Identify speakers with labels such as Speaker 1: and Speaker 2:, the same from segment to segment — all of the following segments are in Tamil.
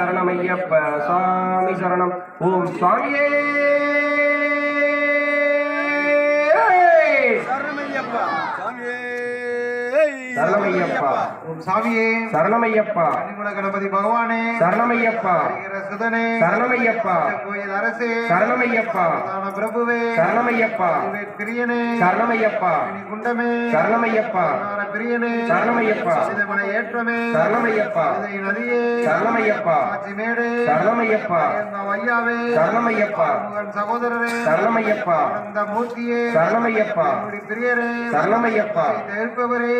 Speaker 1: சரணம் ஐயப்ப சுவாமி சரணம். ஓம் சுவாமியே!
Speaker 2: சரணம் ஐயப்பா
Speaker 1: சரணமையப்பா.
Speaker 2: சாமியே.
Speaker 1: சரணமையப்பா.
Speaker 2: கனிகுல கணபதி பகவானே.
Speaker 1: சரணமையப்பா.
Speaker 2: சுதனே.
Speaker 1: சரணமையப்பா.
Speaker 2: கோயில் அரசே.
Speaker 1: சரணமையப்பா.
Speaker 2: பிரபுவே.
Speaker 1: சரணமையப்பா.
Speaker 2: பிரியனே
Speaker 1: சரணமையப்பா.
Speaker 2: குண்டமே
Speaker 1: சரணமையப்பா.
Speaker 2: பிரியனே
Speaker 1: சரணமையப்பா.
Speaker 2: சிதமலை ஏற்றமே.
Speaker 1: சரணமையப்பா.
Speaker 2: நதியே.
Speaker 1: சரணமையப்பா.
Speaker 2: மேடே
Speaker 1: சரணமையப்பா.
Speaker 2: ஐயாவே
Speaker 1: சரணமையப்பா.
Speaker 2: சகோதரரே.
Speaker 1: சரணமையப்பா.
Speaker 2: அந்த மூர்த்தியே
Speaker 1: சரணமையப்பா.
Speaker 2: பிரியரே
Speaker 1: சரணமையப்பா.
Speaker 2: இருப்பவரே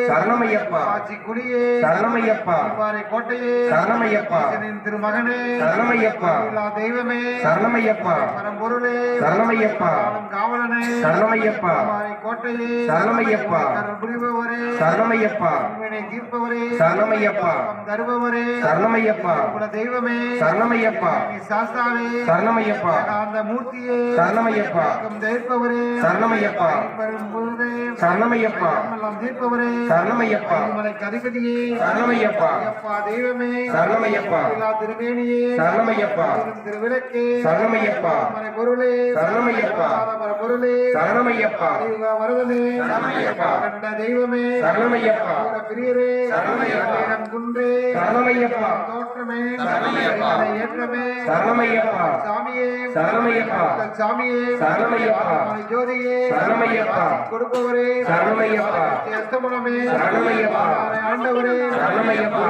Speaker 1: சரணமையப்பா
Speaker 2: ஆட்சி குடியே.
Speaker 1: சரணமையப்பா
Speaker 2: பாறை கோட்டையே.
Speaker 1: சரணமையப்பா
Speaker 2: திருமகனே.
Speaker 1: சரணமையப்பா
Speaker 2: தெய்வமே.
Speaker 1: சரணமையப்பா
Speaker 2: பரம்பொருளே.
Speaker 1: சரணமையப்பா
Speaker 2: காவலன்
Speaker 1: சரணமையப்பா
Speaker 2: பாறை கோட்டையே.
Speaker 1: சரணமையப்பா
Speaker 2: புரிபவரே.
Speaker 1: சரணமையப்பா
Speaker 2: தீர்ப்பவரே.
Speaker 1: சரணமையப்பா
Speaker 2: தருபவரே.
Speaker 1: சரணமையப்பா
Speaker 2: குல தெய்வமே.
Speaker 1: சரணமையப்பா
Speaker 2: நீ சாஸ்தாவே.
Speaker 1: சரணமையப்பா
Speaker 2: அந்த மூர்த்தியே.
Speaker 1: சரணமையப்பா
Speaker 2: தம் தீர்ப்பவரே.
Speaker 1: சரணமையப்பா
Speaker 2: பரம்பொருளே
Speaker 1: சரணமையப்பா
Speaker 2: எல்லாம் தீர்ப்பவரே.
Speaker 1: சரணமையப்பா
Speaker 2: அதிபதியே.
Speaker 1: சரணமையப்பா
Speaker 2: ஐயப்பா தெய்வமே.
Speaker 1: சரணமையப்பா
Speaker 2: திருமேனியே.
Speaker 1: சரணமையப்பா
Speaker 2: திருவிளக்கே.
Speaker 1: சரணமையப்பா
Speaker 2: பொருளே.
Speaker 1: சரணமையப்பா
Speaker 2: பொருளே.
Speaker 1: சரணமையப்பா
Speaker 2: வரதனே
Speaker 1: சரணமையப்பா.
Speaker 2: கண்ட தெய்வமே.
Speaker 1: சரணமையப்பா
Speaker 2: கூட பிரியரே.
Speaker 1: சரணமையப்பா.
Speaker 2: இடம் குன்றே.
Speaker 1: சரணமையப்பா
Speaker 2: தோற்றமே.
Speaker 1: சரணமையப்பா.
Speaker 2: ஏற்றமே.
Speaker 1: சரணமையப்பா
Speaker 2: சாமியே.
Speaker 1: சரணமையப்பா
Speaker 2: சாமியே.
Speaker 1: சரணமையப்பா.
Speaker 2: ஜோதியே.
Speaker 1: சரணமையப்பா.
Speaker 2: கொடுப்பவரே.
Speaker 1: சரணமையப்பா.
Speaker 2: அஸ்தமனமே
Speaker 1: சரணமையப்பா.
Speaker 2: ஆண்டவரே
Speaker 1: சரணமையப்பா.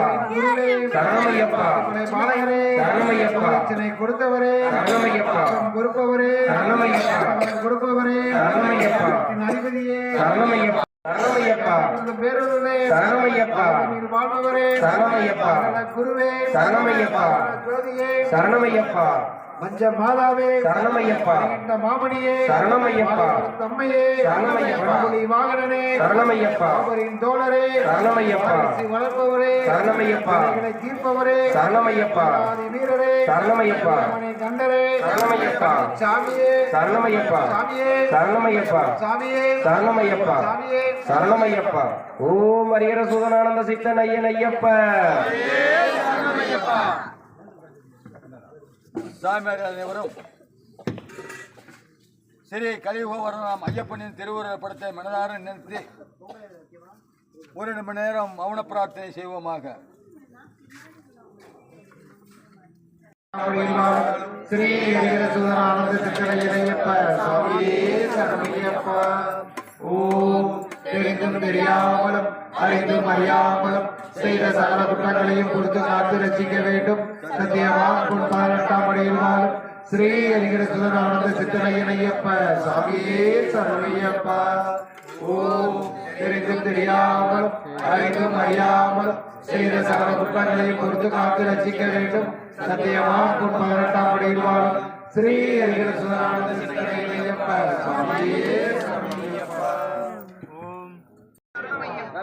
Speaker 1: சரணமையப்பா.
Speaker 2: பாலகரே
Speaker 1: சரணமையப்பா.
Speaker 2: பிரச்சனை கொடுத்தவரே
Speaker 1: சரணமையப்பா.
Speaker 2: கொடுப்பவரே
Speaker 1: சரணமையப்பா.
Speaker 2: கொடுப்பவரே
Speaker 1: சரணமையப்பா.
Speaker 2: அதிபதியே
Speaker 1: சரணமையப்பா சரணமையப்பா
Speaker 2: இந்த பேரூரிலே
Speaker 1: சரணமையப்பா.
Speaker 2: வாழ்பவரே
Speaker 1: சரணமையப்பா.
Speaker 2: குருவே
Speaker 1: சரணமையப்பா. சரணமையப்பா
Speaker 2: மஞ்ச மாதாவே
Speaker 1: சரணமையப்பா.
Speaker 2: இந்த மாமணியே.
Speaker 1: சரணமையப்பா.
Speaker 2: தம்மையே.
Speaker 1: சரணமையப்பா.
Speaker 2: வாகனனே.
Speaker 1: சரணமையப்பா.
Speaker 2: அவரின் தோழரே.
Speaker 1: சரணமையப்பா.
Speaker 2: வளர்ப்பவரே.
Speaker 1: சரணமையப்பா.
Speaker 2: தீர்ப்பவரே.
Speaker 1: சரணமையப்பா.
Speaker 2: வீரரே.
Speaker 1: சரணமையப்பா.
Speaker 2: கண்டரே.
Speaker 1: சரணமையப்பா.
Speaker 2: சாமியே.
Speaker 1: சரணமையப்பா.
Speaker 2: சாமியே.
Speaker 1: சரணமையப்பா.
Speaker 2: சாமியே.
Speaker 1: சரணமையப்பா. சரணமையப்பா. ஓம் ஹரிஹர சுதனானந்த சித்தன் ஐயன் ஐயப்ப
Speaker 3: சாமியார் அனைவரும். ஸ்ரீ கலியுகவரணம் ஐயப்பனின் திருவுருவ படத்தை மனதார நிறுத்தி ஒரு மணி நேரம் மௌன பிரார்த்தனை செய்வோமாக.
Speaker 2: ஸ்ரீ ஹரிஹர சுதரானந்த சித்தரையனையப்ப சுவாமியே சரணமையப்ப. ஓம் தெரிந்தும் தெரியாமலும் அறிந்தும் அறியாமலும் செய்த சகல குற்றங்களையும் கொடுத்து காத்து ரசிக்க வேண்டும். சத்தியவான் பொன் பதினெட்டாம் அடியில் ஸ்ரீ ஹரிஹர சுதரானந்த சித்தனையனையப்ப சாமியே சரணையப்பா ஓம். தெரிந்தும் தெரியாமலும் அறிந்தும் அறியாமலும் செய்த சகல குற்றங்களையும் கொடுத்து காத்து ரசிக்க வேண்டும். சத்தியவான் பொன் பதினெட்டாம் அடியில் ஸ்ரீ ஹரிஹர சுதரானந்த
Speaker 3: சித்தனையனையப்ப சாமியே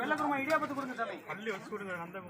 Speaker 4: வெள்ளக்குறமா இடியாப்பத்து கொடுங்க சாமி பள்ளி வச்சு கொடுங்க அந்த